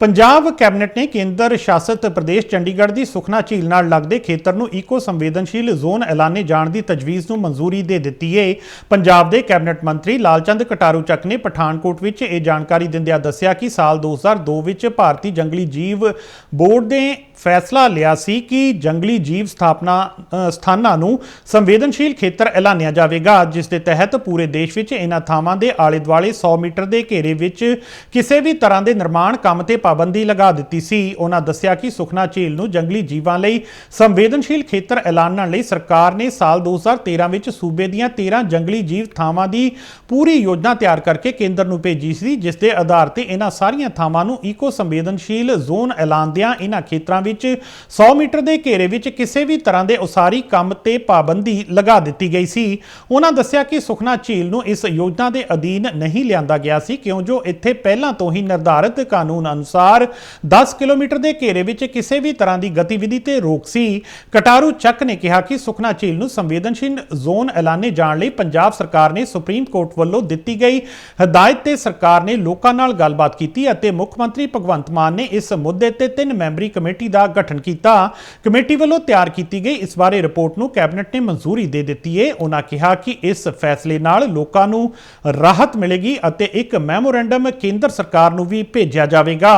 Punjab cabinet ਨੇ ਕੇਂਦਰ ਸ਼ਾਸਤ ਪ੍ਰਦੇਸ਼ ਚੰਡੀਗੜ੍ਹ ਦੀ ਸੁਖਨਾ ਝੀਲ ਨਾਲ ਲੱਗਦੇ ਖੇਤਰ ਨੂੰ ਈਕੋ ਸੰਵੇਦਨਸ਼ੀਲ ਜ਼ੋਨ ਐਲਾਨੇ ਜਾਣ ਦੀ ਤਜਵੀਜ਼ ਨੂੰ ਮਨਜ਼ੂਰੀ ਦੇ ਦਿੱਤੀ ਏ। ਪੰਜਾਬ ਦੇ ਕੈਬਨਿਟ ਮੰਤਰੀ ਲਾਲਚੰਦ ਕਟਾਰੂ ਚੱਕ ਨੇ ਪਠਾਨਕੋਟ ਵਿੱਚ ਇਹ ਜਾਣਕਾਰੀ ਦਿੰਦਿਆਂ ਦੱਸਿਆ ਕਿ ਸਾਲ 2002 ਵਿੱਚ ਭਾਰਤੀ ਜੰਗਲੀ ਜੀਵ ਬੋਰਡ ਦੇ ਫੈਸਲਾ ਲਿਆ ਸੀ ਕਿ ਜੰਗਲੀ ਜੀਵ ਸਥਾਪਨਾ ਸਥਾਨਾਂ ਨੂੰ ਸੰਵੇਦਨਸ਼ੀਲ ਖੇਤਰ ਐਲਾਨਿਆ ਜਾਵੇਗਾ, ਜਿਸ ਦੇ ਤਹਿਤ ਪੂਰੇ ਦੇਸ਼ ਵਿੱਚ ਇਹਨਾਂ ਥਾਵਾਂ ਦੇ ਆਲੇ ਦੁਆਲੇ 100 ਮੀਟਰ ਦੇ ਘੇਰੇ ਵਿੱਚ ਕਿਸੇ ਵੀ ਤਰ੍ਹਾਂ ਦੇ ਨਿਰਮਾਣ ਕੰਮ ਤੇ ਪਾਬੰਦੀ ਲਗਾ ਦਿੱਤੀ ਸੀ। ਉਹਨਾਂ ਦੱਸਿਆ ਕਿ ਸੁਖਨਾ ਝੀਲ ਨੂੰ ਜੰਗਲੀ ਜੀਵਾਂ ਲਈ ਸੰਵੇਦਨਸ਼ੀਲ ਖੇਤਰ ਐਲਾਨਣ ਲਈ ਸਰਕਾਰ ਨੇ ਸਾਲ 2013 ਵਿੱਚ ਸੂਬੇ ਦੀਆਂ 13 ਜੰਗਲੀ ਜੀਵ ਥਾਵਾਂ ਦੀ ਪੂਰੀ ਯੋਜਨਾ ਤਿਆਰ ਕਰਕੇ ਕੇਂਦਰ ਨੂੰ ਭੇਜੀ ਸੀ, ਜਿਸ ਦੇ ਆਧਾਰ ਤੇ ਇਹਨਾਂ ਸਾਰੀਆਂ ਥਾਵਾਂ ਨੂੰ ਈਕੋ ਸੰਵੇਦਨਸ਼ੀਲ ਜ਼ੋਨ ਐਲਾਨਦਿਆਂ ਇਹਨਾਂ ਖੇਤਰਾਂ ਵਿੱਚ 100 ਮੀਟਰ ਦੇ ਘੇਰੇ ਵਿੱਚ ਕਿਸੇ ਵੀ ਤਰ੍ਹਾਂ ਦੇ ਉਸਾਰੀ ਕੰਮ ਤੇ ਪਾਬੰਦੀ ਲਗਾ ਦਿੱਤੀ ਗਈ ਸੀ। ਉਹਨਾਂ ਦੱਸਿਆ ਕਿ ਸੁਖਨਾ ਝੀਲ ਨੂੰ ਇਸ ਯੋਜਨਾ ਦੇ ਅਧੀਨ ਨਹੀਂ ਲਿਆਂਦਾ ਗਿਆ ਸੀ, ਕਿਉਂ ਜੋ ਇੱਥੇ ਪਹਿਲਾਂ ਤੋਂ ਹੀ ਨਿਰਧਾਰਿਤ ਕਾਨੂੰਨ ਅਨੁਸਾਰ 10 ਕਿਲੋਮੀਟਰ ਦੇ ਘੇਰੇ ਵਿੱਚ ਕਿਸੇ ਵੀ ਤਰ੍ਹਾਂ ਦੀ ਗਤੀਵਿਧੀ ਤੇ ਰੋਕ ਸੀ। ਕਟਾਰੂ ਚੱਕ ਨੇ ਕਿਹਾ ਕਿ ਸੁਖਨਾ ਝੀਲ ਨੂੰ ਸੰਵੇਦਨਸ਼ੀਲ ਜ਼ੋਨ ਐਲਾਨੇ ਜਾਣ ਲਈ ਪੰਜਾਬ ਸਰਕਾਰ ਨੇ ਸੁਪਰੀਮ ਕੋਰਟ ਵੱਲੋਂ ਦਿੱਤੀ ਗਈ ਹਦਾਇਤ ਤੇ ਸਰਕਾਰ ਨੇ ਲੋਕਾਂ ਨਾਲ ਗੱਲਬਾਤ ਕੀਤੀ ਅਤੇ ਮੁੱਖ ਮੰਤਰੀ ਭਗਵੰਤ ਮਾਨ ਨੇ ਇਸ ਮੁੱਦੇ ਤੇ ਤਿੰਨ ਮੈਂਬਰੀ ਕਮੇਟੀ ਦਾ ਗਠਨ ਕੀਤਾ, ਕਮੇਟੀ ਵੱਲੋਂ ਤਿਆਰ ਕੀਤੀ ਗਈ ਇਸ ਬਾਰੇ ਰਿਪੋਰਟ ਨੂੰ ਕੈਬਨਿਟ ਨੇ ਮਨਜ਼ੂਰੀ ਦੇ ਦਿੱਤੀ ਹੈ ਉਹਨਾਂ ਕਿਹਾ ਕਿ ਇਸ ਫੈਸਲੇ ਨਾਲ ਲੋਕਾਂ ਨੂੰ ਰਾਹਤ ਮਿਲੇਗੀ ਅਤੇ ਇੱਕ ਮੈਮੋਰੈਂਡਮ ਕੇਂਦਰ ਸਰਕਾਰ ਨੂੰ ਵੀ ਭੇਜਿਆ ਜਾਵੇਗਾ।